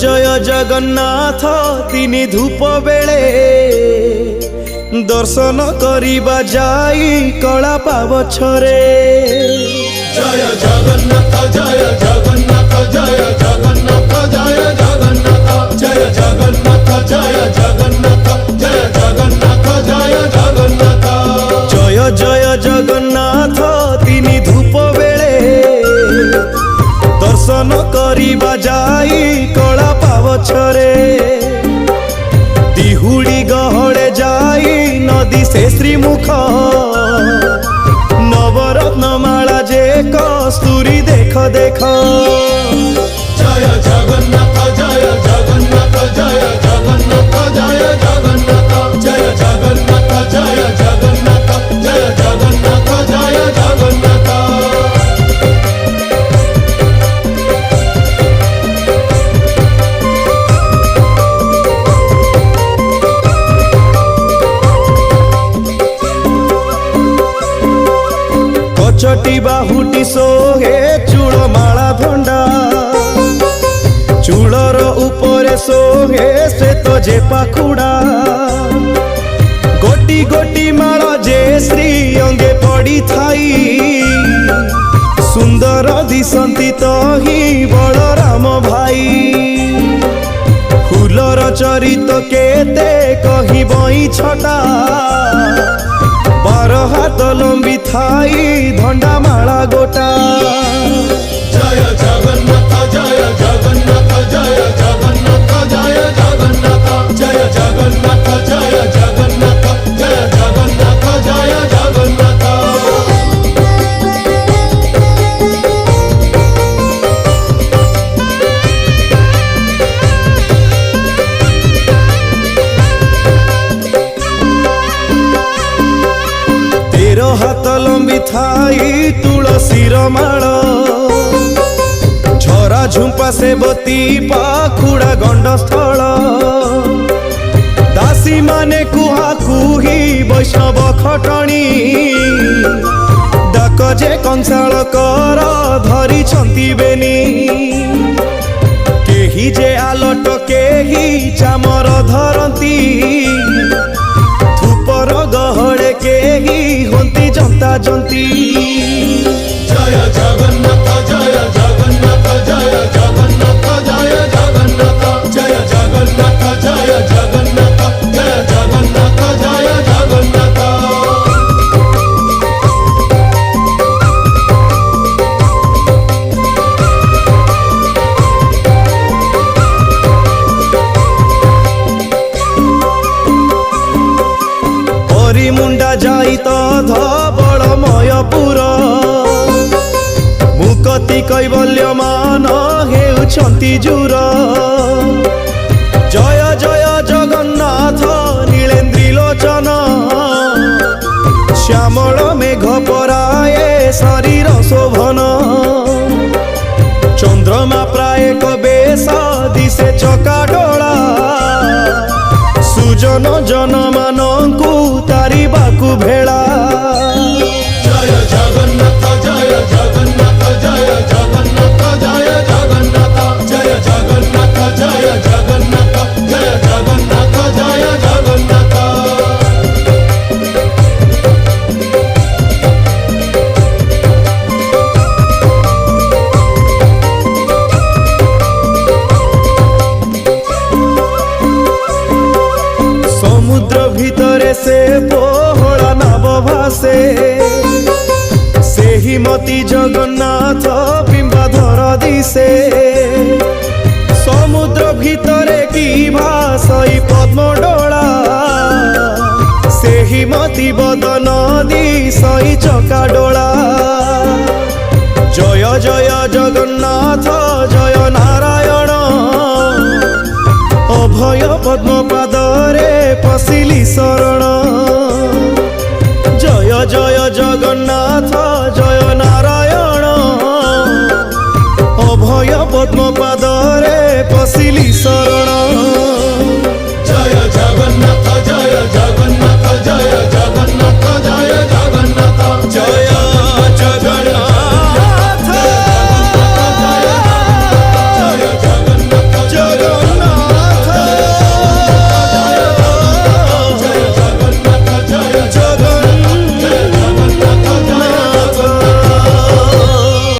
जय जगन्नाथ तीन धूप बेले दर्शन करवा जा कला पाव छरे जय जगन्नाथ जय जगन्नाथ जय जगन्नाथ जय जगन्नाथ जय जगन्नाथ जय जगन्नाथ जय जगन्नाथ जय जगन्नाथ जय जय जगन्नाथ କରିବା ଯାଇ କଳା ପାବଛରେ ତିହୁଡ଼ି ଗହଳେ ଯାଇ ନଦୀ ସେ ଶ୍ରୀମୁଖ ନବରତ୍ନମାଳା ଯେ କସ୍ତୁରୀ ଦେଖ ଦେଖ চুলর উপরে সোহে শ্বেত যে পাখুড়া গোটি গোটি মাল যে শ্রী অঙ্গে পড়ি থাই সুন্দর দিশন্তি তহি বলরাম ভাই ফুলর চরিত কেতে কহি বই ছটা বার হাত লম্বি থাই ধন্ডা মালা গোটা জয় জগন্নাথ জয় জগন্নাথ ହାତ ଲମ୍ବି ଥାଇ ତୁଳସୀର ମାଳ ଝରା ଝୁମ୍ପା ସେବତୀ ପାଖୁଡ଼ା ଗଣ୍ଡସ୍ଥଳ ଦାସୀମାନେ କୁହା କୁହି ବୈଷ୍ଣବ ଖଟଣି ଡାକ ଯେ କଂସାଳ କର ଧରିଛନ୍ତି ବେନି କେହି ଯେ ଆଲଟ କେହି ଚାମର ଧରନ୍ତି হন্তি জনতা জন্তি জয় জগন্নাথ জয় জগন্নাথ জয় জগন্নাথ ଧବଳମୟପୁର ମୁକତି କୈବଲ୍ୟମାନ ହେଉଛନ୍ତି ଜୁର ଜୟ ଜୟ ଜଗନ୍ନାଥ ନୀଳେନ୍ଦ୍ରୀ ଲୋଚନ ଶ୍ୟାମଳ ମେଘ ପରାଏ ଶରୀର ଶୋଭନ ଚନ୍ଦ୍ରମା ପ୍ରାୟ ଏକ ବେଶ ଦିଶେ ଚକାଡ ଜନ ଜନମାନଙ୍କୁ ତାରି ବାକୁ ଭେଳା রেসে পোহড়া নব ভাসে ସେହି ମତି ଜଗନ୍ନାଥ ବିମ୍ବାଧର ଦିଶେ ସମୁଦ୍ର ଭିତରେ କି ଭାଷଇ ପଦ୍ମଡୋଳା ସେହି ମତି ବଦନ ଦିଶଇ ଚକାଡୋଳା ଜୟ ଜୟ ଜଗନ୍ନାଥ ପଦ୍ମ ପାଦରେ ପଶିଲି ଶରଣ